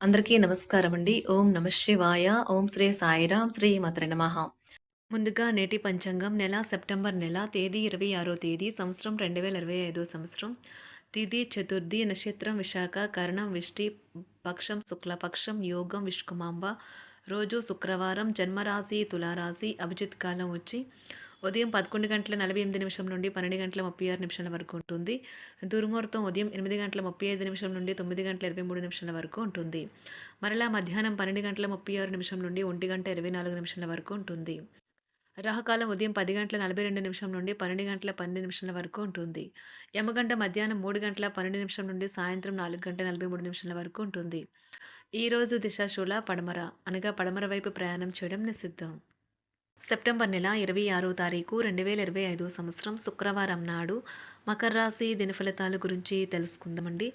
అందరికీ నమస్కారం అండి ఓం నమ శివాయ ఓం శ్రీ సాయిరాం శ్రీ మాత్ర నమ. ముందుగా నేటి పంచాంగం నెల సెప్టెంబర్ నెల తేదీ ఇరవై ఆరో తేదీ సంవత్సరం రెండు వేల ఇరవై ఐదో సంవత్సరం. తిథి చతుర్థి నక్షత్రం విశాఖ కరణం విష్టి పక్షం శుక్లపక్షం యోగం విష్కుమాంబ రోజు శుక్రవారం జన్మరాశి తులారాశి అభిజిత్ కాలం వచ్చి ఉదయం పదకొండు గంటల నలభై ఎనిమిది నిమిషం నుండి పన్నెండు గంటల ముప్పై ఆరు నిమిషాల వరకు ఉంటుంది. దుర్ముహూర్తం ఉదయం ఎనిమిది గంటల ముప్పై ఐదు నిమిషం నుండి తొమ్మిది గంటల ఇరవై మూడు నిమిషాల వరకు ఉంటుంది. మరలా మధ్యాహ్నం పన్నెండు గంటల ముప్పై ఆరు నిమిషం నుండి ఒంటి గంట ఇరవై నాలుగు నిమిషాల వరకు ఉంటుంది. రాహకాలం ఉదయం పది గంటల నలభై రెండు నిమిషం నుండి పన్నెండు గంటల పన్నెండు నిమిషాల వరకు ఉంటుంది. యమగంట మధ్యాహ్నం మూడు గంటల పన్నెండు నిమిషం నుండి సాయంత్రం నాలుగు గంటల నలభై మూడు నిమిషాల వరకు ఉంటుంది. ఈరోజు దిశాశూల పడమర అనగా పడమర వైపు ప్రయాణం చేయడం నిషిద్ధం. సెప్టెంబర్ నెల ఇరవై ఆరో తారీఖు రెండు వేల ఇరవై ఐదో సంవత్సరం శుక్రవారం నాడు మకర రాశి దినఫలితాల గురించి తెలుసుకుందామండి.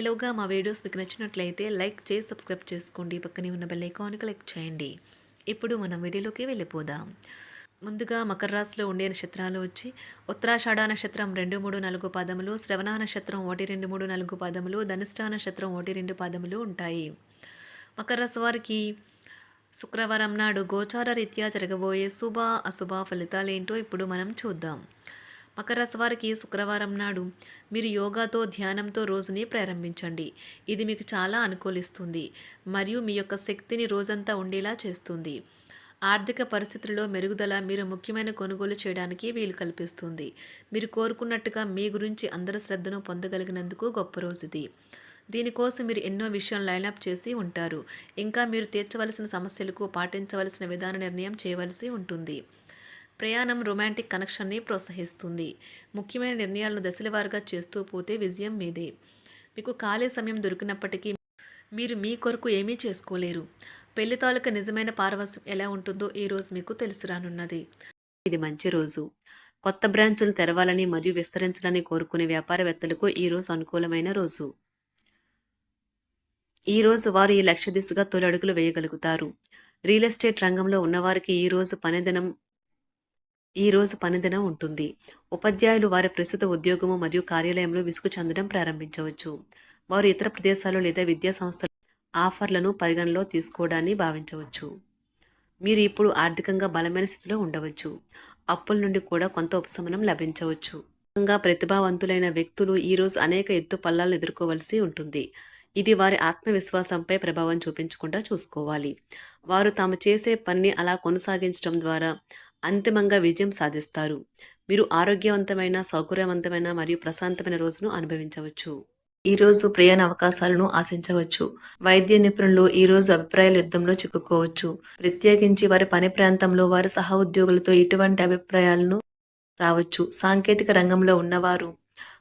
ఇలాగా మా వీడియోస్ మీకు నచ్చినట్లయితే లైక్ చేసి సబ్స్క్రైబ్ చేసుకోండి. పక్కనే ఉన్న బెల్ ఐకాన్ క్లిక్ చేయండి. ఇప్పుడు మనం వీడియోలోకి వెళ్ళిపోదాం. ముందుగా మకర రాశిలో ఉండే నక్షత్రాలు వచ్చి ఉత్తరాషాఢ నక్షత్రం రెండు మూడు నాలుగు పదములు శ్రవణ నక్షత్రం ఒకటి రెండు మూడు నాలుగు పదములు ధనిష్ట నక్షత్రం ఒకటి రెండు పదములు ఉంటాయి. మకర రాశి వారికి శుక్రవారం నాడు గోచార రీత్యా జరగబోయే శుభ అశుభ ఫలితాలేంటో ఇప్పుడు మనం చూద్దాం. మకర రాశి వారికి శుక్రవారం నాడు మీరు యోగాతో ధ్యానంతో రోజుని ప్రారంభించండి. ఇది మీకు చాలా అనుకూలిస్తుంది మరియు మీ యొక్క శక్తిని రోజంతా ఉండేలా చేస్తుంది. ఆర్థిక పరిస్థితుల్లో మెరుగుదల మీరు ముఖ్యమైన కొనుగోలు చేయడానికి వీలు కల్పిస్తుంది. మీరు కోరుకున్నట్టుగా మీ గురించి అందరి శ్రద్ధను పొందగలిగినందుకు గొప్ప రోజుది దీనికోసం మీరు ఎన్నో విషయాలు లైనప్ చేసి ఉంటారు. ఇంకా మీరు తీర్చవలసిన సమస్యలకు పాటించవలసిన విధాన నిర్ణయం చేయవలసి ఉంటుంది. ప్రయాణం రొమాంటిక్ కనెక్షన్ని ప్రోత్సహిస్తుంది. ముఖ్యమైన నిర్ణయాలను దశలవారుగా చేస్తూ పోతే విజయం మీదే. మీకు ఖాళీ సమయం దొరికినప్పటికీ మీరు మీ కొరకు ఏమీ చేసుకోలేరు. పెళ్ళి తాలూకా నిజమైన పారవస్యం ఎలా ఉంటుందో ఈ రోజు మీకు తెలుసు రానున్నది. ఇది మంచి రోజు. కొత్త బ్రాంచులు తెరవాలని మరియు విస్తరించాలని కోరుకునే వ్యాపారవేత్తలకు ఈ రోజు అనుకూలమైన రోజు. ఈరోజు వారు ఈ లక్ష్య దిశగా తొలి అడుగులు వేయగలుగుతారు. రియల్ ఎస్టేట్ రంగంలో ఉన్నవారికి ఈరోజు పనిదినం ఈరోజు పనిదినం ఉంటుంది. ఉపాధ్యాయులు వారి ప్రస్తుత ఉద్యోగము మరియు కార్యాలయంలో విసుగు చెందడం ప్రారంభించవచ్చు. వారు ఇతర ప్రదేశాలు లేదా విద్యా సంస్థల ఆఫర్లను పరిగణలో తీసుకోవడాన్ని భావించవచ్చు. మీరు ఇప్పుడు ఆర్థికంగా బలమైన స్థితిలో ఉండవచ్చు. అప్పుల నుండి కూడా కొంత ఉపశమనం లభించవచ్చు. ప్రతిభావంతులైన వ్యక్తులు ఈరోజు అనేక ఎత్తు పల్లాలను ఎదుర్కోవలసి ఉంటుంది. ఇది వారి ఆత్మవిశ్వాసంపై ప్రభావం చూపించకుండా చూసుకోవాలి. వారు తాము చేసే పనిని అలా కొనసాగించడం ద్వారా అంతిమంగా విజయం సాధిస్తారు. మీరు ఆరోగ్యవంతమైన సౌకర్యవంతమైన మరియు ప్రశాంతమైన రోజును అనుభవించవచ్చు. ఈ రోజు ప్రయాణ అవకాశాలను ఆశించవచ్చు. వైద్య నిపుణులు ఈ రోజు అభిప్రాయాల యుద్ధంలో చిక్కుకోవచ్చు. ప్రత్యేకించి వారి పని ప్రాంతంలో వారి సహ ఉద్యోగులతో ఇటువంటి అభిప్రాయాలను రావచ్చు. సాంకేతిక రంగంలో ఉన్నవారు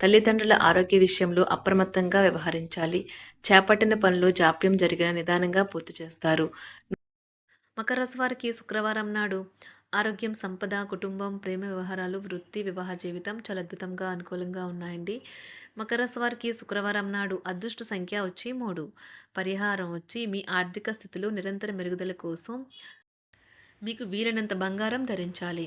తల్లిదండ్రుల ఆరోగ్య విషయంలో అప్రమత్తంగా వ్యవహరించాలి. చేపట్టిన పనులు జాప్యం జరిగిన నిదానంగా పూర్తి చేస్తారు. మకర రాశి వారికి శుక్రవారం నాడు ఆరోగ్యం సంపద కుటుంబం ప్రేమ వ్యవహారాలు వృత్తి వివాహ జీవితం చాలా అద్భుతంగా అనుకూలంగా ఉన్నాయండి. మకర రాశి వారికి శుక్రవారం నాడు అదృష్ట సంఖ్య వచ్చి మూడు. పరిహారం వచ్చి మీ ఆర్థిక స్థితిలో నిరంతర మెరుగుదల కోసం మీకు వీలైనంత బంగారం ధరించాలి.